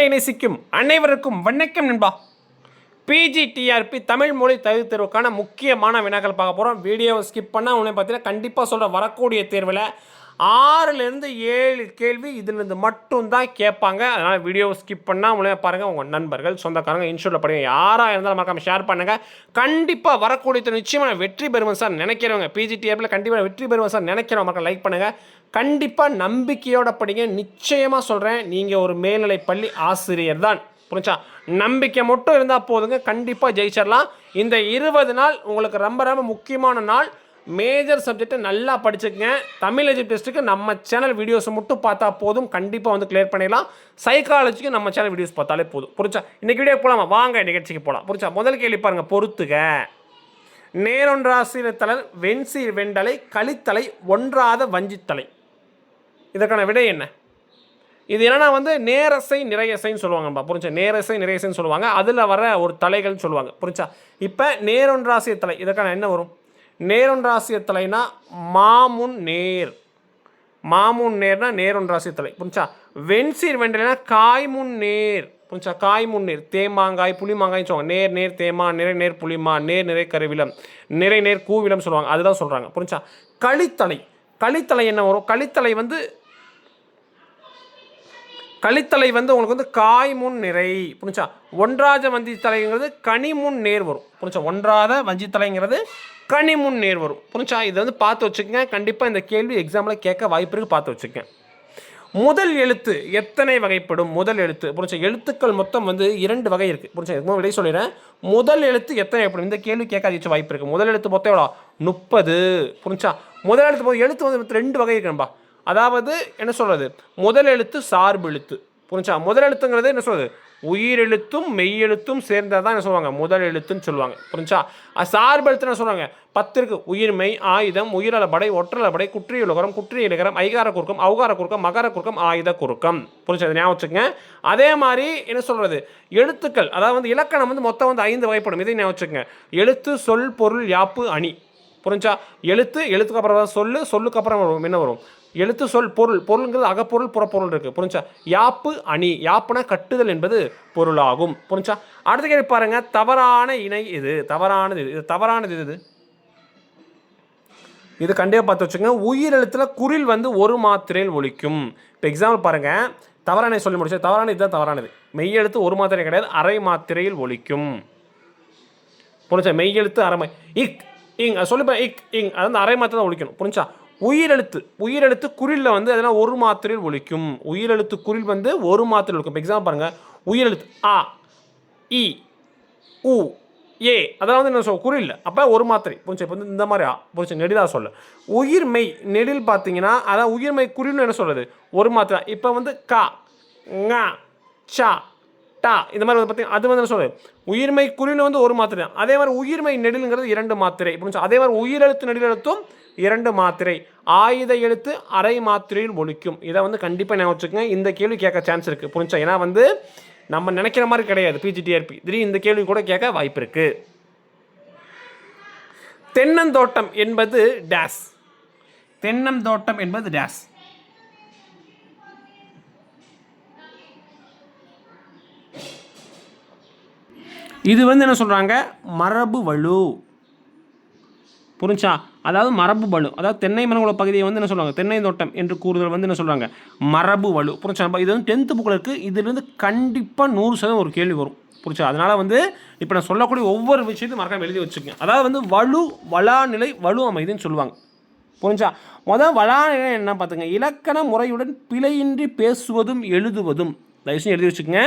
தமிழை நேசிக்கும் அனைவருக்கும் வணக்கம் நண்பா. பிஜிடிஆர்பி தமிழ் மொழி தகுதி தேர்வுக்கான முக்கியமான வினாக்கள் பார்க்க போகிறோம் வீடியோவை ஸ்கிப் பண்ணால் உடனே பார்த்தீங்கன்னா கண்டிப்பாக சொல்கிற வரக்கூடிய தேர்வில் ஆறுலேருந்து ஏழு கேள்வி இதுலேருந்து மட்டும்தான் கேட்பாங்க. அதனால் வீடியோவை ஸ்கிப் பண்ணால் உடனே பாருங்கள் உங்கள் நண்பர்கள் சொந்தக்காரங்க இன்ஸ்டியூட்டில் படிங்க. யாராக இருந்தாலும் மறக்காமல் ஷேர் பண்ணுங்கள் கண்டிப்பாக வரக்கூடிய நிச்சயமாக வெற்றி பெறுவேன் சார் நினைக்கிறவங்க. பிஜிடிஆர்பியில் கண்டிப்பாக வெற்றி பெறுவேன் சார் நினைக்கிறவங்க. மக்கள் லைக் பண்ணுங்கள் கண்டிப்பாக நம்பிக்கையோட படிங்க. நிச்சயமாக சொல்கிறேன் நீங்கள் ஒரு மேல்நிலை பள்ளி ஆசிரியர் தான். புரிஞ்சா? நம்பிக்கை மட்டும் இருந்தால் போதுங்க. கண்டிப்பாக ஜெயிச்சிடலாம் இந்த இருபது நாள் உங்களுக்கு ரொம்ப ரொம்ப முக்கியமான நாள். மேஜர் சப்ஜெக்டை நல்லா படிச்சுக்கங்க. தமிழ் எஜுக் டெஸ்ட்டுக்கு நம்ம சேனல் வீடியோஸை மட்டும் பார்த்தா போதும். கண்டிப்பாக வந்து கிளியர் பண்ணிடலாம். சைக்காலஜிக்கு நம்ம சேனல் வீடியோஸ் பார்த்தாலே போதும். புரிச்சா இன்றைக்கி வீடியோ போகலாமா வாங்க நிகழ்ச்சிக்கு போகலாம் புரிச்சா முதல் கேள்வி பாருங்கள் பொறுத்துக. நேரொன்றாசிரியத்தலர் வெண்சி வெண்டலை களித்தலை ஒன்றாத வஞ்சித்தலை. இதற்கான விடை என்ன? இது என்னன்னா வந்து நேரசை நிறையசைன்னு சொல்லுவாங்கப்பா. புரிஞ்சா? நேரசை நிறையசைன்னு சொல்லுவாங்க. அதில் வர ஒரு தலைகள்னு சொல்லுவாங்க. புரிஞ்சா? இப்போ நேரொன்றாசிய தலை இதற்கான என்ன வரும்? நேரொன்றாசிய தலைனா மாமுன் நேர். மாமுன் நேர்னா நேரொன்றாசிய தலை புரிஞ்சா? வெண்சீர் வெண்டலைனா காய்முன் நேர். புரிஞ்சா? காய்முன் நேர். தேமாங்காய் புளிமாங்காய் சொல்லுவாங்க. நேர் நேர் தேமா நிறை நேர் புளிமா நேர் நிறை கருவிலம் நிறை நேர் கூவிலம் சொல்லுவாங்க. அதுதான் சொல்கிறாங்க புரிஞ்சா? களித்தலை களித்தலை என்ன வரும்? களித்தலை வந்து கழித்தலை வந்து உங்களுக்கு வந்து காய் முன் நிறை புரிஞ்சா ஒன்றாத வஞ்சித்தலைங்கிறது கனிமுன் நேர் வரும். புரிஞ்சா ஒன்றாத வஞ்சித்தலைங்கிறது கனிமுன் நேர் வரும். புரிஞ்சா இதை வந்து பார்த்து வச்சுக்கங்க. கண்டிப்பாக இந்த கேள்வி எக்ஸாமில் கேட்க வாய்ப்பு இருக்கு பார்த்து வச்சுக்கோங்க. முதல் எழுத்து எத்தனை வகைப்படும்? முதல் எழுத்து புரிஞ்சா எழுத்துக்கள் மொத்தம் வந்து இரண்டு வகை இருக்குது புரிஞ்சா இதுக்கு விடை சொல்லிடுறேன். முதல் எழுத்து எத்தனை வகைப்படும்? இந்த கேள்வி கேட்காத வாய்ப்பு இருக்குது முதல் எழுத்து மொத்தம் எவ்வளோ முப்பது. புரிஞ்சா முதல் எழுத்து மொத்தம் எழுத்து வந்து ரெண்டு வகை இருக்குன்பா அதாவது என்ன சொல்கிறது முதல் எழுத்து சார்பு எழுத்து. புரிஞ்சா? முதல் எழுத்துங்கிறது என்ன சொல்கிறது உயிரெழுத்தும் மெய்யெழுத்தும் சேர்ந்தால் தான் என்ன சொல்லுவாங்க? முதல் எழுத்துன்னு சொல்லுவாங்க. புரிஞ்சா? சார்பு எழுத்து என்ன சொல்லுவாங்க பத்து இருக்கு உயிர்மை ஆயுதம் உயிரலபடை ஒற்றலபடை குற்றிய இலகரம் ஐகார குறுக்கம் அவுகார குறுக்கம் மகர குறுக்கம் ஆயுத குறுக்கம். புரிஞ்சா? ஞாபகம் வச்சுக்கங்க. அதே மாதிரி என்ன சொல்கிறது எழுத்துக்கள் அதாவது வந்து இலக்கணம் வந்து மொத்தம் வந்து ஐந்து வகைப்படும். இதை ஞாபகம் வச்சுக்கங்க. எழுத்து சொல் பொருள் யாப்பு அணி. புரிஞ்சா? எழுத்து எழுத்துக்கு அப்புறம் சொல்லு சொல்லுக்கு அப்புறம் வரும். என்ன வரும்? எழுத்து சொல் பொருள் பொருளுங்கிறது அகப்பொருள் புறப்பொருள் இருக்குது புரிஞ்சா? யாப்பு அணி. யாப்புனா கட்டுதல் என்பது பொருளாகும். புரிஞ்சா? அடுத்த கேள்வி பாருங்க. தவறான இணை இது தவறானது இது இது தவறானது இது? இது கண்டிப்பாக பார்த்து வச்சுக்கோங்க. உயிரெழுத்தில் குரில் வந்து ஒரு மாத்திரையில் ஒலிக்கும். இப்போ எக்ஸாம்பிள் பாருங்கள் தவறானை சொல்லி முடிச்சு தவறானது இதுதான் தவறானது. மெய்யெழுத்து ஒரு மாத்திரை கிடையாது. அரை மாத்திரையில் ஒழிக்கும் புரிஞ்சா? மெய்யெழுத்து அரை மை- இக் இங் சொல்லிப்பேன். இக் இங். அது வந்து அரை மாத்திரை தான் ஒழிக்கணும் புரிஞ்சா? உயிரெழுத்து உயிரெழுத்து குறிலில் வந்து அதெல்லாம் ஒரு மாத்திரையில் ஒழிக்கும். உயிரெழுத்து குறில் வந்து ஒரு மாத்திரையில் ஒழிக்கும். இப்போ எக்ஸாம்பிள் பாருங்கள் உயிரெழுத்து ஆ இ உ ஏ அதெல்லாம் வந்து என்ன சொல் குறில் அப்போ ஒரு மாத்திரை. புரிஞ்சு இப்போ வந்து இந்த மாதிரி ஆ புரிஞ்சு நெடிலாக சொல்ல. உயிர்மெய் நெடில் பார்த்தீங்கன்னா அதான் உயிர்மெய் குறின்னு என்ன சொல்கிறது ஒரு மாத்திரை. இப்போ வந்து கா ங சா டா இந்த மாதிரி வந்து பார்த்தீங்கன்னா அது வந்து என்ன சொல்கிறது உயிர்மை குறியில் வந்து ஒரு மாத்திரை தான். அதே மாதிரி உயிர்மை நெடிலுங்கிறது இரண்டு மாத்திரை. புரிஞ்சு அதே மாதிரி உயிரெழுத்து நெடிலெழுத்தும் இரண்டு மாத்திரை. ஆயுத எழுத்து அரை மாத்திரையில் ஒழிக்கும். இதை வந்து கண்டிப்பாக நான் வச்சுக்கோங்க. இந்த கேள்வி கேட்க சான்ஸ் இருக்குது புரிஞ்சா? ஏன்னா வந்து நம்ம நினைக்கிற மாதிரி கிடையாது. பிஜிடிஆர்பி திடீர் இந்த கேள்வி கூட கேட்க வாய்ப்பு இருக்குது தென்னந்தோட்டம் என்பது டேஸ் தென்னந்தோட்டம் என்பது டேஸ் இது வந்து என்ன சொல்கிறாங்க மரபு வலு புரிஞ்சா? அதாவது மரபு வலு அதாவது தென்னை மரங்கள பகுதியை வந்து என்ன சொல்லுவாங்க தென்னை தோட்டம் என்று கூறுதல் வந்து என்ன சொல்கிறாங்க மரபு வலு. புரிச்சா இது வந்து டென்த்து புக்கில் இருக்குது இதுலேருந்து கண்டிப்பாக நூறு சதவீதம் ஒரு கேள்வி வரும். புரிச்சா அதனால் வந்து இப்போ நான் சொல்லக்கூடிய ஒவ்வொரு விஷயத்தையும் மறக்காம எழுதி வச்சுக்கோங்க. அதாவது வந்து வலு வளாநிலை வலு அமைதின்னு சொல்லுவாங்க. புரிஞ்சா முதல் வளாநிலை என்ன பார்த்துங்க இலக்கண முறையுடன் பிழையின்றி பேசுவதும் எழுதுவதும். தயவுசெய்து எழுதி வச்சுக்கோங்க.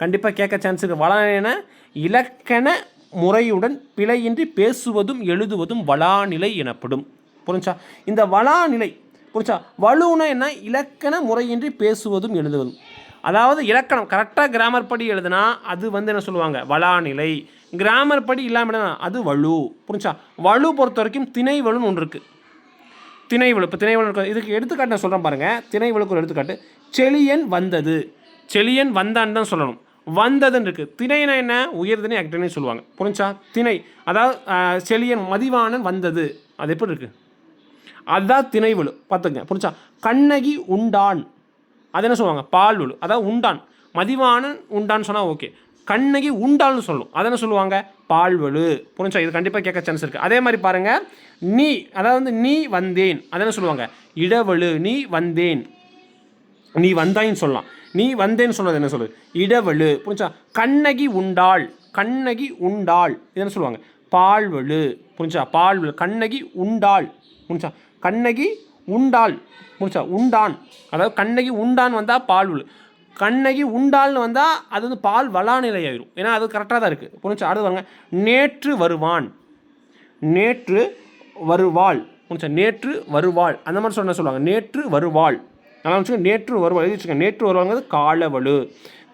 கண்டிப்பாக கேட்க சான்ஸ் இருக்குது வளாநிலைன இலக்கண முறையுடன் பிழையின்றி பேசுவதும் எழுதுவதும் வளாநிலை எனப்படும். புரிஞ்சா? இந்த வளாநிலை புரிஞ்சா? வலுனா என்ன? இலக்கண முறையின்றி பேசுவதும் எழுதுவதும். அதாவது இலக்கணம் கரெக்டாக கிராமர் படி எழுதுனா அது வந்து என்ன சொல்லுவாங்க? வளாநிலை. கிராமர் படி இல்லாமல் அது வலு புரிஞ்சா? வலு பொறுத்த வரைக்கும் திணை வலுன்னு ஒன்று இருக்குது திணைவலு இப்போ திணைவலு இதுக்கு எடுத்துக்காட்டு நான் சொல்கிறேன் பாருங்கள் திணைவலுக்கு ஒரு எடுத்துக்காட்டு. செழியன் வந்தது. செழியன் வந்தான்னு தான் சொல்லணும். வந்ததுன்னு இருக்குது திணைனா என்ன? உயர்திணை அக்டனை சொல்லுவாங்க. புரிஞ்சா? திணை. அதாவது செழியன் மதிவானன் வந்தது. அது எப்படி இருக்குது அதுதான் திணைவலு பார்த்துங்க புரிஞ்சா? கண்ணகி உண்டான். அது என்ன சொல்லுவாங்க? பால் வலு அதாவது உண்டான். மதிவானன் உண்டான்னு சொன்னால் ஓகே. கண்ணகி உண்டால்னு சொல்லும். அதை என்ன சொல்லுவாங்க? பால்வலு புரிஞ்சா? இது கண்டிப்பாக கேட்க சான்ஸ் இருக்குது அதே மாதிரி பாருங்கள் நீ அதாவது வந்து நீ வந்தேன். அதை என்ன சொல்லுவாங்க? இடவழு நீ வந்தேன். நீ வந்தாயின்னு சொல்லலாம். நீ வந்தேன்னு சொன்னது என்ன சொல்லு? இடவலு புரிஞ்சா கண்ணகி உண்டாள். கண்ணகி உண்டாள். என்ன சொல்லுவாங்க? பால்வழு புரிஞ்சா பால்வழு கண்ணகி உண்டாள். புரிஞ்சா கண்ணகி உண்டாள். புரிஞ்சா உண்டான். அதாவது கண்ணகி உண்டான் வந்தால் பால்வழு கண்ணகி உண்டாள்னு வந்தால் அது வந்து பால் வளாநிலை ஆயிரும். ஏன்னா அது கரெக்டாக தான் இருக்குது புரிஞ்சா அடுத்து வாங்க நேற்று வருவான். நேற்று வருவாள். புரிஞ்சா நேற்று வருவாள். அந்த மாதிரி சொன்ன சொல்லுவாங்க? நேற்று வருவாள். நல்லா வச்சுக்கோங்க நேற்று வருவாங்க எழுதி வச்சுக்கோங்க நேற்று வருவாங்கிறது காலவலு.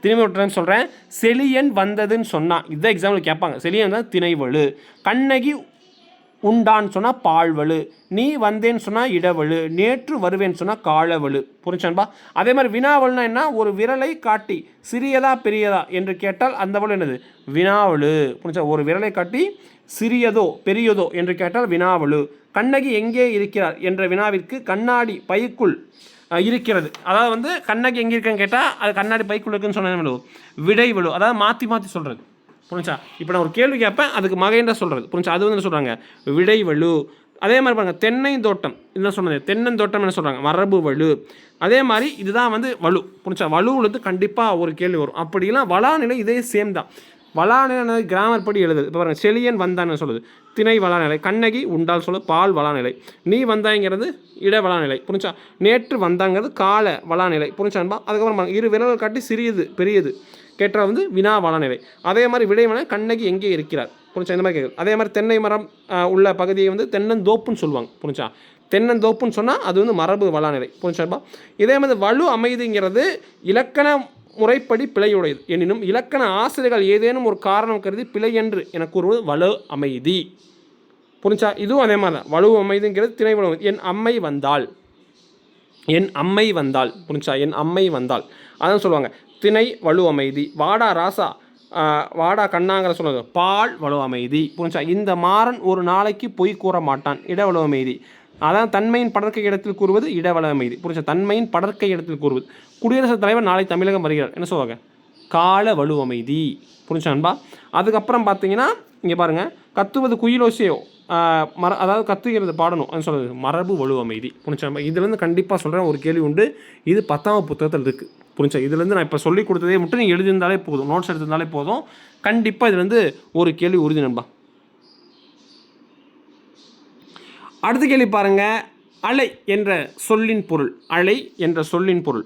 திரும்பி ஒரு டைம் சொல்கிறேன் செலியன் வந்ததுன்னு சொன்னால் இதுதான் எக்ஸாம்பிள் கேட்பாங்க. செலியன் தான் திணைவலு. கண்ணகி உண்டான்னு சொன்னால் பால்வலு. நீ வந்தேன்னு சொன்னால் இடவலு. நேற்று வருவேன்னு சொன்னால் காலவலு. புரிஞ்சான்பா அதே மாதிரி வினாவல்னா என்ன? ஒரு விரலை காட்டி சிறியதா பெரியதா என்று கேட்டால் அந்த வலு என்னது? வினாவலு. புரிஞ்சா ஒரு விரலை காட்டி சிறியதோ பெரியதோ என்று கேட்டால் வினாவலு. கண்ணகி எங்கே இருக்கிறார்? என்ற வினாவிற்கு கண்ணாடி பைக்குள் இருக்கிறது. அதாவது வந்து கண்ணாடி எங்கே இருக்குன்னு கேட்டால் அது கண்ணாடி பைக்குள்ள இருக்குன்னு சொன்ன விடை. விழு அதாவது மாற்றி மாற்றி சொல்கிறது புரிஞ்சா இப்போ நான் ஒரு கேள்வி கேட்பேன் அதுக்கு மகைன்ற சொல்கிறது புரிஞ்சா அது வந்து என்ன சொல்கிறாங்க விடை வலு அதே மாதிரி பாருங்கள் தென்னை தோட்டம். இதுதான் சொன்னது? தென்னந்தோட்டம் என்ன சொல்கிறாங்க மரபு வலு. அதே மாதிரி இதுதான் வந்து வலு. புரிஞ்சா வலுவில் வந்து கண்டிப்பாக ஒரு கேள்வி வரும். அப்படிலாம் வளாநிலை இதே சேம் தான். வளாநிலை கிராமர் படி எழுதுது இப்போ பாருங்கள் செலியன் வந்தான்னு சொல்லுது. திணை வளாநிலை கண்ணகி உண்டால் சொல்லு பால் வளாநிலை. நீ வந்தாங்கிறது இட வளாநிலை புரிஞ்சா? நேற்று வந்தாங்கிறது கால வளாநிலை புரிஞ்சான்பா அதுக்கப்புறம் இரு விரல்கள் காட்டி சிறியது பெரியது. கேட்டால் வந்து வினா வளநிலை. அதே மாதிரி விளைவன கண்ணகி எங்கே இருக்கிறார்? புரிஞ்சா? இந்த மாதிரி கேட்குது அதே மாதிரி தென்னை மரம் உள்ள பகுதியை வந்து தென்னந்தோப்புன்னு சொல்லுவாங்க புரிஞ்சா? தென்னந்தோப்புன்னு சொன்னால் அது வந்து மரபு வளாநிலை புரிஞ்சாப்பா இதே மாதிரி வலு அமைதிங்கிறது இலக்கண முறைப்படி பிழையுடையது. எனினும் இலக்கண ஆசிரியர்கள் ஏதேனும் ஒரு காரணம் கருதி பிழை என்று என கூறுவது வலு அமைதி. புரிஞ்சா? இதுவும் அதே மாதிரி தான் வலு அமைதிங்கிறது திணை வலு என் அம்மை வந்தால் என் அம்மை வந்தால் புரிஞ்சா? என் அம்மை வந்தால் அதான் சொல்லுவாங்க. திணை வலு அமைதி. வாடா ராசா வாடா கண்ணாங்கிற சொன்னது பால் வலு அமைதி. புரிஞ்சா? இந்த மாறன் ஒரு நாளைக்கு பொய் கூற மாட்டான். இடவலு அமைதி. அதான் தன்மையின் படற்கை இடத்தில் கூறுவது இடவள அமைதி. புரிஞ்சா? தன்மையின் படற்கை இடத்தில் கூறுவது. குடியரசுத் தலைவர் நாளை தமிழகம் வருகிறார். என்ன சொல்லுவாங்க? கால வலு அமைதி புரிஞ்சான்பா அதுக்கப்புறம் பார்த்தீங்கன்னா இங்கே பாருங்கள் கத்துவது குயிலோசியோ மர அதாவது கத்துகிறது பாடணும் அது சொல்கிறது மரபு வலு அமைதி புரிஞ்சான்பா இதுலேருந்து கண்டிப்பாக சொல்கிறேன் ஒரு கேள்வி உண்டு. இது பத்தாம் புத்தகத்தில் இருக்குது புரிஞ்சா இதுலேருந்து நான் இப்போ சொல்லி கொடுத்ததே மட்டும் நீங்கள் எழுதியிருந்தாலே போதும். நோட்ஸ் எடுத்திருந்தாலே போதும். கண்டிப்பாக இதுலேருந்து ஒரு கேள்வி உறுதி நண்பா. அடுத்த கேள்வி பாருங்க. அலை என்ற சொல்லின் பொருள். அலை என்ற சொல்லின் பொருள்.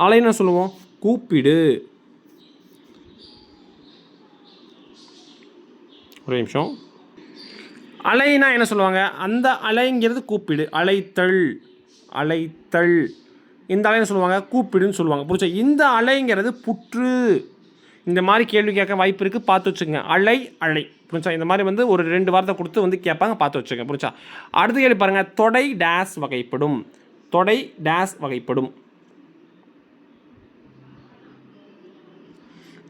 அலைன்னு சொல்லுவோம்? கூப்பிடு. ஒரு நிமிஷம். அலைனா என்ன சொல்லுவாங்க? அந்த அலைங்கிறது கூப்பிடு. அலைத்தல். அலைத்தல். இந்த அலைன்னு சொல்லுவாங்க? கூப்பிடுன்னு சொல்லுவாங்க. புரிச்சா இந்த அலைங்கிறது புற்று. இந்த மாதிரி கேள்வி கேட்க வாய்ப்பு இருக்குது பார்த்து வச்சுக்கோங்க. அலை அலை. புரிஞ்சா? இந்த மாதிரி வந்து ஒரு ரெண்டு வார்த்தை கொடுத்து வந்து கேட்பாங்க. பார்த்து வச்சுக்கோங்க. புரிஞ்சா? அடுத்த கேள்வி பாருங்கள் தொடை டேஸ் வகைப்படும். தொடை டேஸ் வகைப்படும்.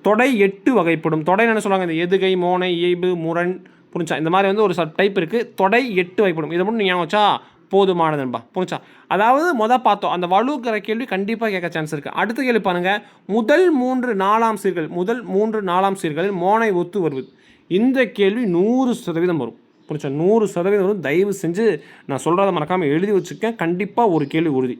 தொடை எட்டு வகைப்படும். தொடை என்ன சொல்லுவாங்க இந்த எதுகை மோனை இயைபு முரண் புரிஞ்சா இந்த மாதிரி வந்து ஒரு சப் டைப் இருக்குது தொடை எட்டு வகைப்படும். இதை மட்டும் நீங்கள் வச்சா போதுமானதுன்பா புரிஞ்சா? அதாவது மொதல் பார்த்தோம். அந்த வலுக்கிற கேள்வி கண்டிப்பாக கேட்க சான்ஸ் இருக்குது அடுத்த கேள்வி பாருங்கள் முதல் மூன்று நாலாம் சீர்கள் முதல் மூன்று நாலாம் சீர்களில் மோனை ஒத்து வருவது. இந்த கேள்வி நூறு சதவீதம் வரும். புரிஞ்சா? நூறு சதவீதம் வரும். தயவு செஞ்சு நான் சொல்கிறத மறக்காமல் எழுதி வச்சுருக்கேன் கண்டிப்பாக ஒரு கேள்வி உறுதி.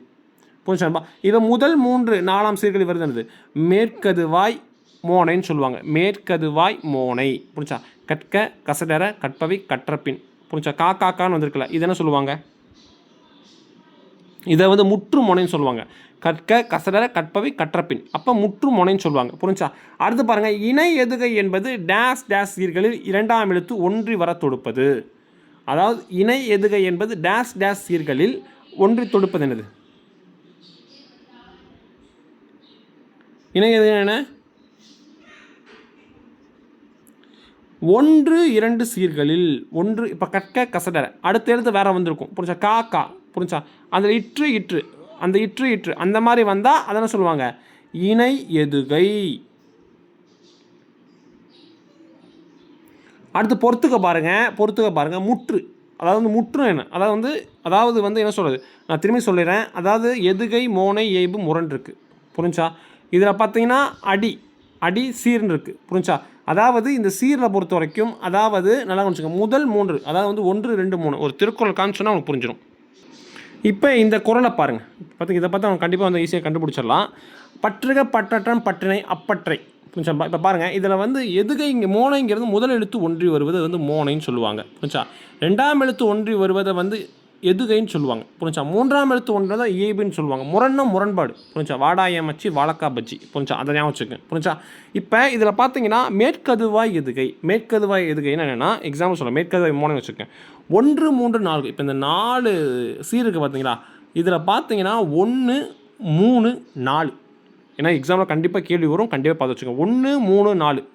புரிஞ்சாப்பா இதை முதல் மூன்று நாலாம் சீர்களில் வருது மேற்கது மேற்கதுவாய் மோனைன்னு சொல்லுவாங்க. மேற்கதுவாய் மோனை. புரிஞ்சா? கற்க கசடர கற்பவை கற்றப்பின். புரிஞ்சா? கா காக்கான்னு வந்திருக்குல்ல. இது என்ன சொல்லுவாங்க? இதை வந்து முற்று முனைன்னு சொல்லுவாங்க. கற்க கசடர கற்பவை கற்றப்பின். அப்போ முற்று முனைன்னு சொல்லுவாங்க. புரிஞ்சா? அடுத்து பாருங்கள் இணை எதுகை என்பது டேஸ் டேஸ் சீர்களில் இரண்டாம் எழுத்து ஒன்றி வர தொடுப்பது. அதாவது இணை எதுகை என்பது டேஸ் டேஸ் சீர்களில் ஒன்றி தொடுப்பது என்னது? இணை எதுகை என்ன? ஒன்று இரண்டு சீர்களில் ஒன்று இப்போ கற்க கசடர அடுத்த எழுத்து வேற வந்திருக்கும். புரிஞ்சா? கா கா. புரிஞ்சா? அந்த இற்று இற்று. அந்த இற்று இற்று. அந்த மாதிரி வந்தால் அதை என்ன சொல்லுவாங்க? இணை எதுகை. அடுத்து பொறுத்துக்க பாருங்க. பொறுத்துக்க பாருங்க. முற்று. அதாவது வந்து முற்று என்ன? அதாவது வந்து அதாவது வந்து என்ன சொல்கிறது நான் திரும்பி சொல்லிடுறேன். அதாவது எதுகை மோனை ஏய்பு முரண் இருக்குது புரிஞ்சா? இதில் பார்த்தீங்கன்னா அடி. அடி சீர்னு இருக்குது புரிஞ்சா? அதாவது இந்த சீரில் பொறுத்த வரைக்கும் அதாவது நல்லா கொஞ்சம் முதல் மூன்று அதாவது வந்து ஒன்று ரெண்டு மூணு ஒரு திருக்குறள் காணு சொன்னால் அவனுக்கு புரிஞ்சிடும் இப்போ இந்த குரலை பாருங்கள் பார்த்திங்க இதை பார்த்து அவங்க கண்டிப்பாக வந்து ஈஸியாக கண்டுபிடிச்சிடலாம். பற்றுக பற்றற்றம் பற்றினை அப்பற்றை. புரிஞ்சா? இப்போ பாருங்கள் இதில் வந்து எதுகை இங்கே மோனைங்கிறது முதல் எழுத்து ஒன்றி வருவது வந்து மோனைன்னு சொல்லுவாங்க. புரிஞ்சா? ரெண்டாம் எழுத்து ஒன்றி வருவதை வந்து எதுகைன்னு சொல்லுவாங்க. புரிஞ்சா மூன்றாம் எழுத்து ஒன்று தான் இயல்புன்னு சொல்லுவாங்க. முரண்னா முரண்பாடு. புரிஞ்சா வாடாயம் வச்சு வாழக்கா பஜ்ஜி புரிஞ்சா அதை ஞாபகம் வச்சுக்கேன் புரிஞ்சா இப்போ இதில் பார்த்தீங்கன்னா மேற்கதுவாய் எதுகை. மேற்கதுவாய் எதுகைன்னு என்னென்னா எக்ஸாம்பிள் சொல்ல மேற்கதுவாய் மூணு வச்சுருக்கேன் ஒன்று மூன்று நாலு இப்போ இந்த நாலு சீருக்கு பார்த்தீங்களா இதில் பார்த்தீங்கன்னா ஒன்று மூணு நாலு. ஏன்னா எக்ஸாமில் கண்டிப்பாக கேள்வி வரும். கண்டிப்பாக பார்த்து வச்சுக்கோங்க. ஒன்று மூணு நாலு.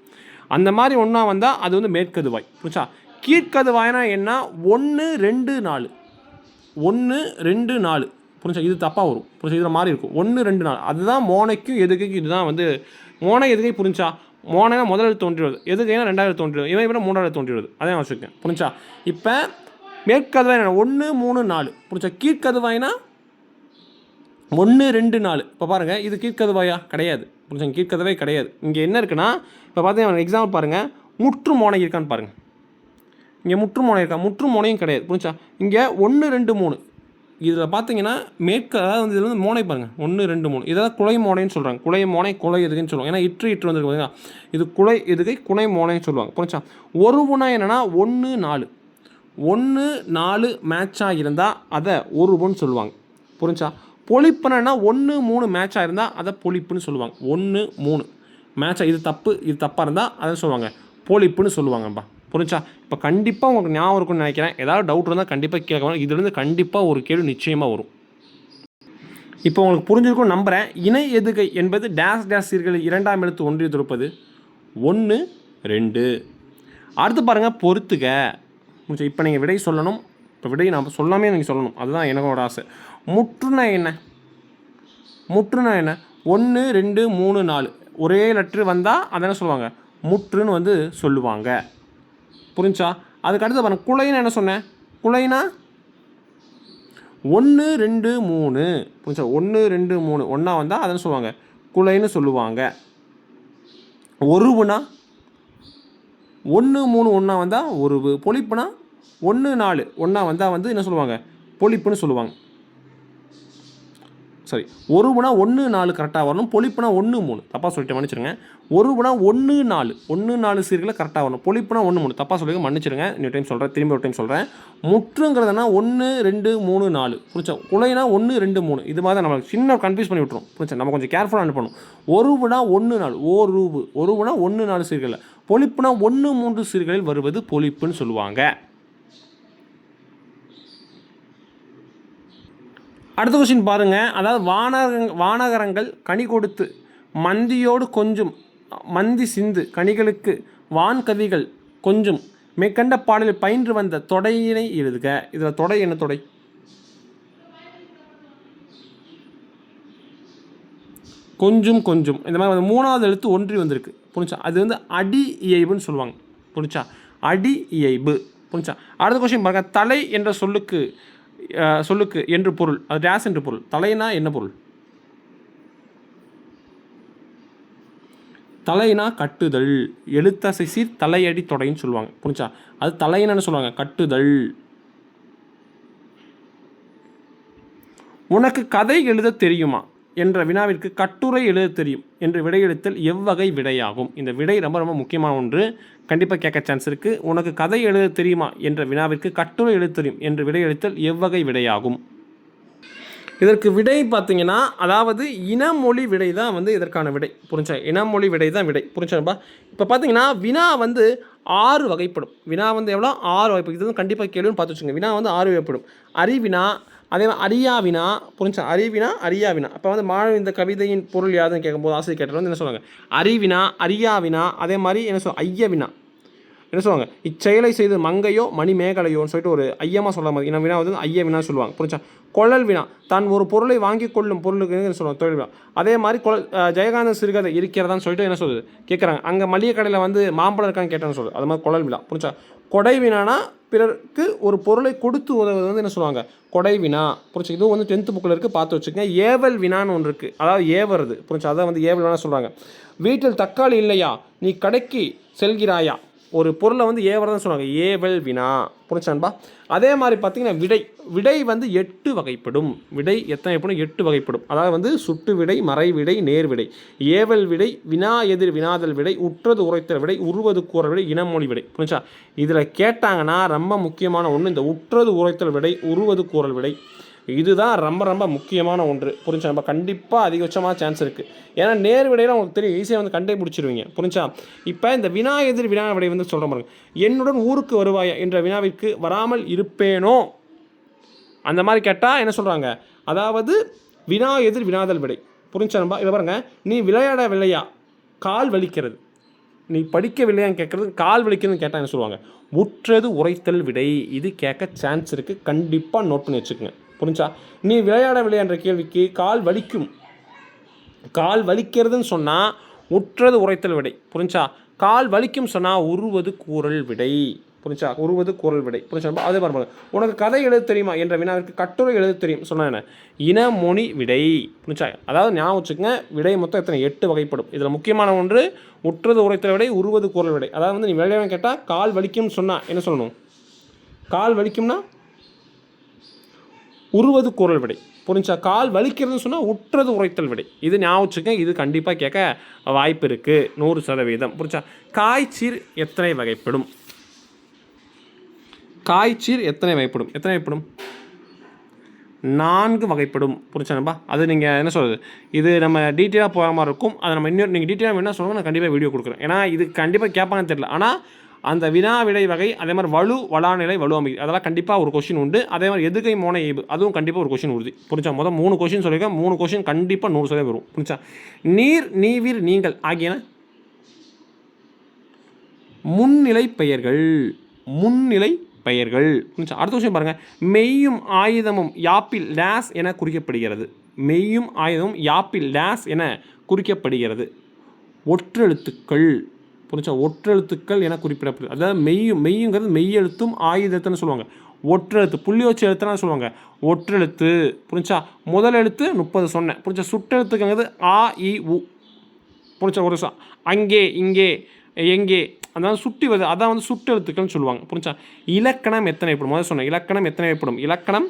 அந்த மாதிரி ஒன்றா வந்தால் அது வந்து மேற்கதுவாய். புரிஞ்சா கீழ்கதுவாய்னா என்ன? ஒன்று ரெண்டு நாலு. ஒன்று ரெண்டு நாலு. புரிஞ்சா? இது தப்பாக வரும். புரிஞ்சா? இதில் மாதிரி இருக்கும். ஒன்று ரெண்டு நாலு. அதுதான் மோனைக்கும் எதுக்கு இதுதான் வந்து மோனை எதுக்கே புரிஞ்சா? மோனைனா முதல்ல தோன்றிடுவது. எதுக்குன்னா ரெண்டாவது தோன்றிடுவது. இவன் இவன் மூணாவது தோன்றிடுவது. அதான் வச்சுருக்கேன் புரிஞ்சா? இப்போ மேற்கதுவாய் ஒன்று மூணு நாலு. புரிஞ்சா? கீழ்கதவாய்னா ஒன்று ரெண்டு நாலு. இப்போ பாருங்கள் இது கீழ்கதவாயா கிடையாது. புரிஞ்சா? கீழ்கதவே கிடையாது. இங்கே என்ன இருக்குன்னா இப்போ பார்த்தீங்கன்னா எக்ஸாம்பிள் பாருங்கள் முற்று மோனை இருக்கான்னு பாருங்கள் இங்கே முற்றுமுனை இருக்கா? முற்றுமுனையும் கிடையாது. புரிஞ்சா இங்கே ஒன்று ரெண்டு மூணு. இதில் பார்த்தீங்கன்னா மேற்கு அதாவது வந்து இதில் வந்து மோனை பாருங்கள் ஒன்று ரெண்டு மூணு. இதான் குலை மோனைன்னு சொல்கிறாங்க குலை மோனை குலை எதுக்குன்னு சொல்லுவாங்க. ஏன்னா இற்று இற்று வந்துருக்கு பார்த்தீங்களா இது குலை எதுகை குனை மோனைன்னு சொல்லுவாங்க. புரிஞ்சா ஒரு குணம் என்னென்னா ஒன்று நாலு. ஒன்று நாலு மேட்சாக இருந்தால் அதை ஒரு ஒன்று சொல்லுவாங்க. புரிஞ்சா பொழிப்புனா ஒன்று மூணு மேட்சாக இருந்தால் அதை பொழிப்புன்னு சொல்லுவாங்க. ஒன்று மூணு. மேட்சாக இது தப்பு இது தப்பாக இருந்தால் அதை சொல்லுவாங்க. பொழிப்புன்னு சொல்லுவாங்கப்பா. புரிஞ்சா இப்போ கண்டிப்பாக உங்களுக்கு ஞாபகம் இருக்கும்னு நினைக்கிறேன். ஏதாவது டவுட் இருந்தால் கண்டிப்பாக கேட்கணும் இதுலேருந்து கண்டிப்பாக ஒரு கேள்வி நிச்சயமாக வரும். இப்போ உங்களுக்கு புரிஞ்சிருக்கும் நம்புகிறேன் இணை எதுகை என்பது டேஸ் டேஸ் சீர்கள் இரண்டாம் எழுத்து ஒன்றிய திருப்பது ஒன்று ரெண்டு. அடுத்து பாருங்கள் பொறுத்துக. இப்போ நீங்கள் விடை சொல்லணும். இப்போ விடை நான் சொல்லாமே நீங்கள் சொல்லணும். அதுதான் எனக்கோட ஆசை. முற்றுனா என்ன? முற்றுனா என்ன? ஒன்று ரெண்டு மூணு நாலு. ஒரே லெட்ரு வந்தால் அதை என்ன சொல்லுவாங்க. முற்றுன்னு வந்து சொல்லுவாங்க. புரிஞ்சா? அதுக்கு அடுத்து பாருங்க குலைன்னு என்ன சொன்னேன்? குலைனா? ஒன்று ரெண்டு மூணு. புரிஞ்சா? ஒன்று ரெண்டு மூணு. ஒன்றா வந்தால் அதை சொல்லுவாங்க. குலைன்னு சொல்லுவாங்க. ஒருவுனா? ஒன்று மூணு ஒன்றா வந்தால் ஒரு பொழிப்புனா? ஒன்று நாலு. ஒன்றா வந்தால் வந்து என்ன சொல்லுவாங்க? பொழிப்புன்னு சொல்லுவாங்க. சாரி ஒரு புணா ஒன்று நாலு கரெக்டாக வரணும். பொழிப்புனா ஒன்று மூணு. தப்பாக சொல்லிட்டு மன்னிச்சிருங்க. ஒரு புணா ஒன்று நாலு. ஒன்று நாலு சீர்களை கரெக்டாக வரணும். பொழிப்புனா ஒன்று மூணு. தப்பாக சொல்லி மன்னிச்சிருங்க. இன்னொரு டைம் சொல்கிறேன் திரும்பி ஒரு டைம் சொல்கிறேன் முற்றுங்கிறதுனா ஒன்று ரெண்டு மூணு நாலு. புரிச்சா குலைனா ஒன்று ரெண்டு மூணு. இது மாதிரி தான் நம்மளுக்கு சின்ன கன்ஃபியூஸ் பண்ணி விட்டுரும். புரிச்சா நம்ம கொஞ்சம் கேர்ஃபுல்லாக அனுப்பணும் ஒரு புணா ஒன்று நாலு. ஓ ரூபு ஒரு வினா ஒன்று நாலு சீர்களில். பொழிப்புனா ஒன்று மூன்று சீர்களில் வருவது பொழிப்புன்னு சொல்லுவாங்க. அடுத்த கொஸ்டின் பாருங்கள் அதாவது வானக வானகரங்கள் கனி கொடுத்து மந்தியோடு கொஞ்சம் மந்தி சிந்து கனிகளுக்கு வான்கவிகள் கொஞ்சம் மேற்கண்ட பாடலில் பயின்று வந்த தொடையினை எழுதுக. இதில் தொடை என்ன தொடை? கொஞ்சம் கொஞ்சம். இந்த மாதிரி வந்து மூணாவது எழுத்து ஒன்றி வந்திருக்கு. புரிஞ்சா? அது வந்து அடி இயைபுன்னு சொல்லுவாங்க. புரிஞ்சா? அடி இயைபு. புரிஞ்சா? அடுத்த கொஸ்டின் பாருங்கள் தலை என்ற சொல்லுக்கு சொல்லுக்கு என்று பொருள். அது டேஸ் என்று பொருள். தலைனா என்ன பொருள்? தலைனா கட்டுதல். எழுத்தசை சீர் தலையடி தொடைன்னு சொல்லுவாங்க. புரிஞ்சா? அது தலைன்னு சொல்லுவாங்க. கட்டுதல். உனக்கு கதை எழுத தெரியுமா? என்ற வினாவிற்கு கட்டுரை எழுத தெரியும் என்று விடையெழுத்தல் எவ்வகை விடையாகும். இந்த விடை ரொம்ப ரொம்ப முக்கியமான ஒன்று. கண்டிப்பாக கேட்க சான்ஸ் இருக்குது உனக்கு கதை எழுத தெரியுமா என்ற வினாவிற்கு கட்டுரை எழுத தெரியும் என்று விடையெழுத்தல் எவ்வகை விடையாகும். இதற்கு விடை பார்த்தீங்கன்னா அதாவது இனமொழி விடை தான் வந்து இதற்கான விடை. புரிஞ்சா? இனமொழி விடை தான் விடை. புரிஞ்சாப்பா இப்போ பார்த்தீங்கன்னா வினா வந்து ஆறு வகைப்படும். வினா வந்து எவ்வளோ? ஆறு வகைப்படும். இது வந்து கண்டிப்பாக கேள்வின்னு பார்த்து வச்சுங்க வினா வந்து ஆறு வகைப்படும். அறிவினா அதே மாதிரி அரியா வினா புரிஞ்சா அறிவினா அரியா வினா. அப்போ வந்து மாணவன் இந்த கவிதையின் பொருள் யாருன்னு கேட்கும்போது ஆசிரியர் கேட்டால் வந்து என்ன சொல்லுவாங்க? அறிவினா அரியா வினா அதே மாதிரி என்ன சொல் ஐய வினா. என்ன சொல்லுவாங்க? இச்செயலை செய்து மங்கையோ மணி மேகலையோன்னு சொல்லிட்டு ஒரு ஐயமாக சொல்ல மாதிரி என்ன வினா வந்து ஐய வினா சொல்லுவாங்க. புரிஞ்சா கொழல் வினா. தான் ஒரு பொருளை வாங்கி கொள்ளும் பொருளுக்கு என்ன சொல்லுவாங்க? தொழில் வினா. அதே மாதிரி கொல அஹ் ஜெயகாந்தன் சிறுகதை இருக்கிறதான்னு சொல்லிட்டு என்ன சொல்லுது? கேட்குறாங்க அங்கே மளிகை கடையில் வந்து மாம்பழம் இருக்கான்னு கேட்டேன்னு சொல்லுது. அது மாதிரி குழல் வினா. புரிஞ்சா கொடை வினானா பிறருக்கு ஒரு பொருளை கொடுத்து உதவுவது வந்து என்ன சொல்லுவாங்க? கொடை வினா. புரிஞ்சு? இதுவும் வந்து டென்த்து புக்கில் இருக்குது பார்த்து வச்சுக்கோங்க. ஏவல் வினான்னு ஒன்று இருக்குது அதாவது ஏவறது. புரிஞ்சு? அதான் வந்து ஏவல் வினா சொல்கிறாங்க வீட்டில் தக்காளி இல்லையா? நீ கடைக்கு செல்கிறாயா? ஒரு பொருளை வந்து ஏவறதுன்னு சொல்லுவாங்க. ஏவல் வினா. புரிஞ்சான்பா அதே மாதிரி பார்த்தீங்கன்னா விடை விடை வந்து எட்டு வகைப்படும். விடை எத்தனை எப்படும் எட்டு வகைப்படும். அதாவது வந்து சுட்டு விடை மறை விடை நேர் விடை. ஏவல் விடை வினா எதிர் வினாதல் விடை உற்றது உரைத்தல் விடை உருவது கூற விடை இனமொழி விடை. புரிஞ்சா இதில் கேட்டாங்கன்னா ரொம்ப முக்கியமான ஒன்று இந்த உற்றது உரைத்தல் விடை உருவது கூறல் விடை. இதுதான் ரொம்ப ரொம்ப முக்கியமான ஒன்று. புரிஞ்சா? நம்ம கண்டிப்பாக அதிகபட்சமாக சான்ஸ் இருக்குது ஏன்னா நேர் உங்களுக்கு தெரியும். ஈஸியாக வந்து கண்டே பிடிச்சிருவீங்க புரிஞ்சா? இப்போ இந்த வினா எதிர் வினா விடை வந்து சொல்கிற பாருங்க. என்னுடன் ஊருக்கு வருவாயா என்ற வினாவிற்கு வராமல் இருப்பேனோ? அந்த மாதிரி கேட்டால் என்ன சொல்கிறாங்க அதாவது வினா எதிர் வினாதல் விடை. புரிஞ்சா? நம்ம இதை பாருங்கள் நீ விளையாடவில்லையா? கால் வலிக்கிறது. நீ படிக்கவில்லையான்னு கேட்குறது கால் வலிக்கிறதுன்னு கேட்டால் என்ன சொல்லுவாங்க? உற்றது உரைத்தல் விடை. இது கேட்க சான்ஸ் இருக்குது கண்டிப்பாக நோட் பண்ணி வச்சுக்கோங்க. புரிஞ்சா? நீ விளையாடவில்லை என்ற கேள்விக்கு கால் வலிக்கும். கால் வலிக்கிறதுன்னு சொன்னால் உற்றது உரைத்தல் விடை. புரிஞ்சா? கால் வலிக்கும் சொன்னால் உருவது கூறல் விடை. புரிஞ்சா? உருவது கூறல் விடை. புரிஞ்சா? அதே பாருங்க. உனக்கு கதை எழுத தெரியுமா என்ற வினாவிற்கு கட்டுரை எழுத தெரியும். சொன்னால் என்ன? இனமொழி விடை. புரிஞ்சா? அதாவது ஞாபகம் வச்சுக்கோங்க விடை மொத்தம் எத்தனை? எட்டு வகைப்படும். இதில் முக்கியமான ஒன்று உற்றது உரைத்தல் விடை உருவது கூறல் விடை. அதாவது வந்து நீ விளையாட கேட்டால் கால் வலிக்கும்னு சொன்னால் என்ன சொல்லணும்? கால் வலிக்கும்னா உருவது குரல் விடை. புரிஞ்சா? கால் வலிக்கிறதுன்னு சொன்னால் உற்றது உரைத்தல் விடை. இது ஞாபகம் இது கண்டிப்பாக கேட்க வாய்ப்பு இருக்குது நூறு சதவீதம். புரிஞ்சா? காய்ச்சீர் எத்தனை வகைப்படும்? காய்ச்சீர் எத்தனை வகைப்படும்? எத்தனை வகைப்படும்? நான்கு வகைப்படும். புரிச்சானப்பா அது நீங்கள் என்ன சொல்கிறது இது நம்ம டீட்டெயிலாக போகிற மாதிரி இருக்கும். அதை நம்ம இன்னொரு நீங்கள் டீட்டெயிலாக என்ன சொல்லுங்கள் நான் கண்டிப்பாக வீடியோ கொடுக்குறேன். ஏன்னா இது கண்டிப்பாக கேட்பாங்கன்னு தெரியல. ஆனால் அந்த வினா விடை வகை அதே மாதிரி வலு வளாநிலை வலு அமைதி அதெல்லாம் கண்டிப்பாக ஒரு கொஷின் உண்டு. அதே மாதிரி எதுகை மோன ஏபு அதுவும் கண்டிப்பாக ஒரு கொஷின் உறுதி. புரிஞ்சா? மொதல் மூணு கொஷின் சொல்லியிருக்கேன். மூணு கொஷின் கண்டிப்பாக நூறு சதவீதம் வரும். புரிஞ்சா? நீர் நீவிர் நீங்கள். ஆகியன? முன்னிலை பெயர்கள். முன்னிலை பெயர்கள். புரிஞ்சா? அடுத்த விஷயம் பாருங்கள் மெய்யும் ஆயுதமும் யாப்பில் டேஸ் என குறிக்கப்படுகிறது. மெய்யும் ஆயுதமும் யாப்பில் டேஸ் என குறிக்கப்படுகிறது. ஒற்றெழுத்துக்கள். புரிஞ்சா? ஒற்றெழுத்துக்கள் என குறிப்பிடப்படுது. அதாவது மெய்யும் மெய்யுங்கிறது மெய்யெழுத்தும் ஆயுதத்துன்னு சொல்லுவாங்க. ஒற்றெழுத்து புள்ளி வச்சு எழுத்துனா சொல்லுவாங்க? ஒற்றெழுத்து. புரிஞ்சா? முதல் எழுத்து முப்பது சொன்னேன் புரிஞ்சா? சுட்டெழுத்துக்குங்கிறது ஆ இ உ. புரிஞ்சா? ஒரு அங்கே இங்கே எங்கே. அதாவது சுட்டி வருது. அதான் வந்து சுட்டெழுத்துக்கள்னு சொல்லுவாங்க. புரிஞ்சா? இலக்கணம் எத்தனை ஏற்படும்? முதல்ல சொன்னேன் இலக்கணம் எத்தனை ஏற்படும்? இலக்கணம்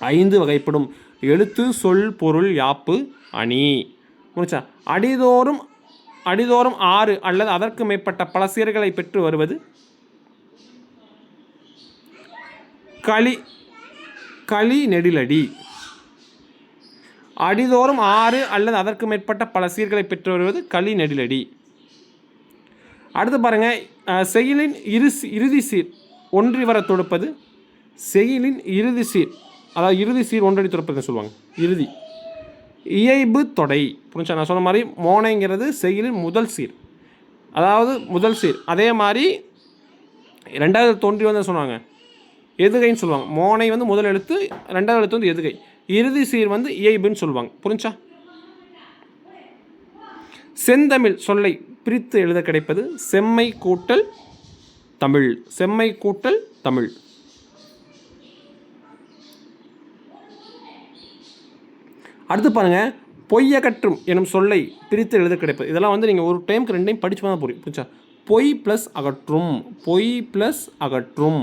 ஐந்து வகைப்படும். எழுத்து சொல் பொருள் யாப்பு அணி. புரிஞ்சா? அடிதோறும் அடிதோறும் ஆறு அல்லது அதற்கு மேற்பட்ட பல சீர்களை பெற்று வருவது? களி களி நெடிலடி. அடிதோறும் ஆறு அல்லது அதற்கு மேற்பட்ட பல சீர்களை பெற்று வருவது களி நெடிலடி. அடுத்து பாருங்க செயலின் இரு இறுதி சீர் ஒன்றி வர தொடுப்பது? செயலின் இறுதி சீர் அதாவது இறுதி சீர் ஒன்றடி தொடுப்பதுன்னு சொல்லுவாங்க. இறுதி. இயைபு தொடை. புரிஞ்சா நான் சொன்ன மாதிரி மோனைங்கிறது செயலின் முதல் சீர். அதாவது முதல் சீர். அதே மாதிரி ரெண்டாவது தோன்றி வந்து சொன்னாங்க. எதுகைன்னு சொல்லுவாங்க. மோனை வந்து முதல் எழுத்து ரெண்டாவது எழுத்து வந்து எதுகை. இறுதி சீர் வந்து இயைபுன்னு சொல்லுவாங்க. புரிஞ்சா செந்தமிழ் சொல்லை பிரித்து எழுத கிடைப்பது செம்மை கூட்டல் தமிழ். செம்மை கூட்டல் தமிழ். அடுத்து பாருங்கள் பொய்யகற்றும் எனும் சொல்லை பிரித்து எழுத கிடைப்பது. இதெல்லாம் வந்து நீங்கள் ஒரு டைமுக்கு ரெண்டு டைம் படிச்சு தான் புரியும் புரிச்சா பொய் ப்ளஸ் அகற்றும் பொய் ப்ளஸ் அகற்றும்.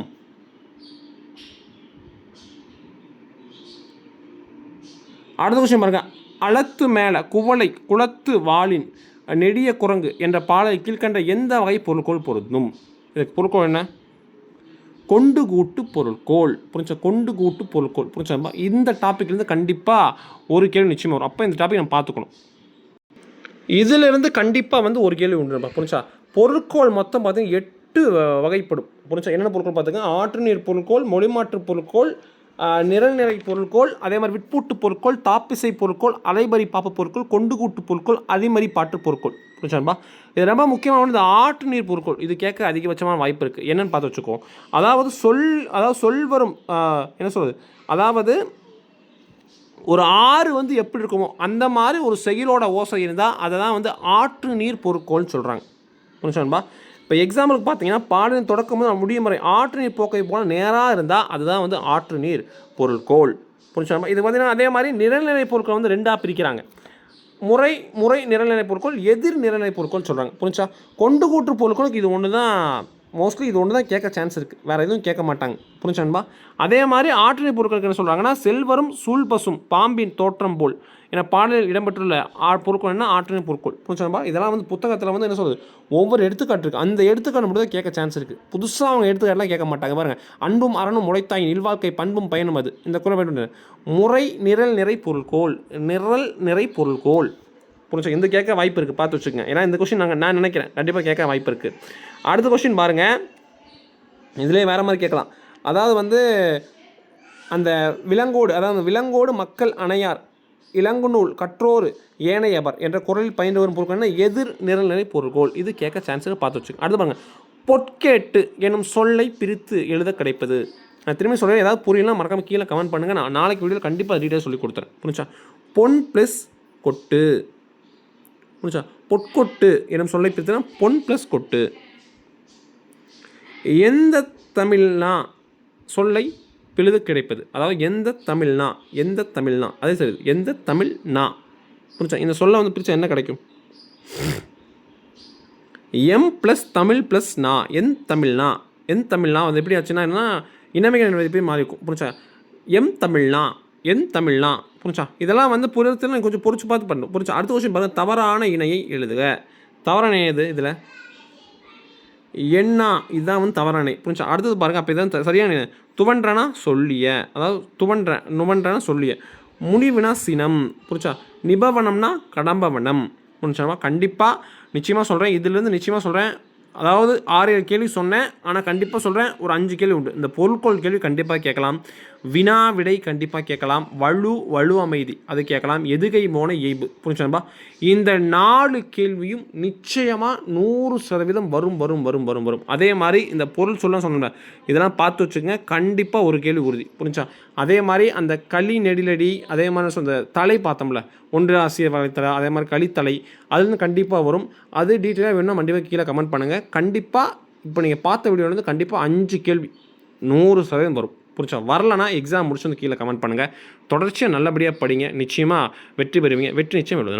அடுத்த விஷயம் பாருங்க அளத்து மேலே குவளை குளத்து வாளின் நெடிய குரங்கு என்ற பாடலை கீழ்கண்ட எந்த வகை பொருட்கோள் பொருந்தும்? இதுக்கு பொருட்கோள் என்ன? கொண்டு கூட்டு பொருட்கோள் புரிஞ்சா? கொண்டு கூட்டு பொருட்கோள் புரிஞ்சா? இந்த டாப்பிக்லேருந்து கண்டிப்பாக ஒரு கேள்வி நிச்சயமாக வரும். அப்போ இந்த டாபிக் நம்ம பார்த்துக்கணும். இதிலிருந்து கண்டிப்பாக வந்து ஒரு கேள்வி உண்டு நம்ம. புரிஞ்சா? பொருட்கோள் மொத்தம் பார்த்தீங்கன்னா எட்டு வ- வகைப்படும். புரிஞ்சா? என்னென்ன பொருட்கள் பார்த்துக்கோங்க ஆற்று நீர் பொருட்கோள் மொழிமாற்று பொருட்கோள் நிறநிறை பொருட்கோள் அதே மாதிரி விட்பூட்டு பொருட்கோள் தாப்பிசை பொருட்கோள் அலைபறி பாப்பு பொருட்கோள் கொண்டு கூட்டு பொருட்கோள் அதிமறி பாட்டு பொருட்கோள். புரிஞ்சான்பா இது ரொம்ப முக்கியமான இந்த ஆற்று நீர் பொருட்கோள் இது கேட்க அதிகபட்சமான வாய்ப்பு இருக்குது என்னன்னு பார்த்து வச்சுக்கோ அதாவது சொல் அதாவது சொல் வரும் என்ன சொல்கிறது அதாவது ஒரு ஆறு வந்து எப்படி இருக்குமோ அந்த மாதிரி ஒரு செயலோட ஓசை இருந்தால் அதை தான் வந்து ஆற்று நீர் பொருட்கோள்னு சொல்கிறாங்க புரிஞ்சுன்பா இப்போ எக்ஸாம்பிளுக்கு பார்த்தீங்கன்னா பாடலின் தொடக்கம் போது முடியும் வரை ஆற்று நீர் போக்கை போல நேராக இருந்தால் அதுதான் வந்து ஆற்று நீர் பொருள்கோள் புரிஞ்சு இது பார்த்தீங்கன்னா அதே மாதிரி நிரல்நிலை பொருட்களை வந்து ரெண்டாக பிரிக்கிறாங்க. முறை முறை நிரல்நிலை பொருட்கள் எதிர் நிரல்நிலை பொருட்கள் சொல்கிறாங்க புரிஞ்சா கொண்டு கூற்று பொருட்களுக்கு இது ஒன்று தான் மோஸ்ட்லி இது ஒன்று தான் கேட்க சான்ஸ் இருக்குது வேறு எதுவும் கேட்க மாட்டாங்க. புரிஞ்சான்பா அதே மாதிரி ஆற்றலை பொருட்களுக்கு என்ன சொல்கிறாங்கன்னா செல்வரும் சூழ்பசும் பாம்பின் தோற்றம் போல். ஏன்னா பாடலில் இடம்பெற்றுள்ள ஆ பொருட்கள் என்ன? ஆற்றலின் பொருட்கள். புரிஞ்சுப்பா இதெல்லாம் வந்து புத்தகத்தில் வந்து என்ன சொல்லுது ஒவ்வொரு எடுத்துக்காட்டு இருக்குது அந்த எடுத்துக்காட்டு மட்டும் தான் கேட்க சான்ஸ் இருக்குது புதுசாக அவங்க எடுத்துக்காட்டுலாம் கேட்க மாட்டாங்க. பாருங்கள் அன்பும் அரணும் முளைத்தாயின் நில்வாழ்க்கை பண்பும் பயனும் அது. இந்த குறை முறை நிரல் நிறை பொருள்கோள். நிரல் நிறை பொருள்கோள். புரிஞ்சு இந்த கேட்க வாய்ப்பு இருக்குது பார்த்து வச்சுக்கோங்க. ஏன்னா இந்த கொஷின் நாங்கள் நான் நினைக்கிறேன். கண்டிப்பாக கேட்க வாய்ப்பு இருக்குது அடுத்த கொஷின் பாருங்கள் இதுலேயே வேறு மாதிரி கேட்கலாம். அதாவது வந்து அந்த விலங்கோடு அதாவது விலங்கோடு மக்கள் அணையார் இளங்குநூல் கற்றோரு ஏனையவர் என்ற குரலில் பயின்று வரும் பொருட்கள் எதிர் நிரல்நிலை பொருட்கோள் இது கேட்க சான்ஸ் பார்த்து வச்சுக்கோங்க. அடுத்து பாருங்க. பொற்கேட்டு எனும் சொல்லை பிரித்து எழுத கிடைப்பது. நான் திரும்பி சொல்கிறேன் ஏதாவது புரியலாம் மறக்காமல் கீழே கமெண்ட் பண்ணுங்கள் நான் நாளைக்கு வீடியோவில் கண்டிப்பாக டீட்டெயில் சொல்லி கொடுத்துறேன். புரிஞ்சா பொன் ப்ளஸ் கொட்டு. புரிஞ்சா பொற்கொட்டு எனும் சொல்லை பிரித்துனா பொன் ப்ளஸ் கொட்டு. எந்த தமிழ்னா சொல்லை பிழுது கிடைப்பது. அதாவது எந்த தமிழ்னா எந்த தமிழ்னா அதே சரி எந்த தமிழ்னா புரிச்சா இந்த சொல்ல வந்து பிரிச்சா என்ன கிடைக்கும்? எம் ப்ளஸ் தமிழ் ப்ளஸ் நா என் தமிழ்னா என் தமிழ்னா வந்து எப்படி ஆச்சுன்னா என்ன இனமைகள் எப்படி மாறி இருக்கும் புரிஞ்சா? எம் தமிழ்னா என் தமிழ்னா புரிஞ்சா? இதெல்லாம் வந்து புரியத்தில் கொஞ்சம் பொறிச்சு பார்த்து பண்ணணும். புரிஞ்சா? அடுத்த கொஸ்டின் பார்த்தா தவறான இணையை எழுதுக. தவறான இணையது இதில்? எண்ணா இதுதான் வந்து தவறானே. புரிஞ்சா? அடுத்தது பாருங்கள் அப்போ இதான் சரியான துவன்றனா சொல்லிய. அதாவது துவன்ற நுவன்றனா சொல்லிய. முடிவுனா சினம். புரிச்சா நிபவனம்னா கடம்பவனம். புரிஞ்சாமா கண்டிப்பாக நிச்சயமாக சொல்கிறேன் இதுலேருந்து நிச்சயமாக சொல்கிறேன் அதாவது ஆறு ஏழு கேள்வி சொன்னேன். ஆனால் கண்டிப்பாக சொல்கிறேன் ஒரு அஞ்சு கேள்வி உண்டு. இந்த பொருட்கோள் கேள்வி கண்டிப்பாக கேட்கலாம். வினா விடை கண்டிப்பாக கேட்கலாம். வலு வலு அமைதி. அது கேட்கலாம். எதுகை மோன எய்பு புரிஞ்சுப்பா இந்த நாலு கேள்வியும் நிச்சயமாக நூறு சதவீதம் வரும் வரும் வரும் வரும் வரும். அதே மாதிரி இந்த பொருள் சொல்ல சொன்னேன் இதெல்லாம் பார்த்து வச்சுக்கோங்க. கண்டிப்பாக ஒரு கேள்வி உறுதி. புரிஞ்சா அதே மாதிரி அந்த களி நெடிலடி அதே மாதிரி சொந்த தலை பார்த்தோம்ல. ஒன்று ஆசிரியர் வலைத்தலை அதே மாதிரி களித்தலை. அதுலேருந்து கண்டிப்பாக வரும். அது டீட்டெயிலாக வேணும் கண்டிப்பாக கீழே கமெண்ட் பண்ணுங்கள் கண்டிப்பாக இப்போ நீங்கள் பார்த்த வீடியோலேருந்து வந்து கண்டிப்பாக அஞ்சு கேள்வி நூறு சதவீதம் வரும். புரிச்சா வரலனா எக்ஸாம் முடிச்சு வந்து கீழே கமெண்ட் பண்ணுங்கள் தொடர்ச்சியாக நல்லபடியாக படிங்க. நிச்சயமாக வெற்றி பெறுவீங்க. வெற்றி நிச்சயம் எழுதணும்.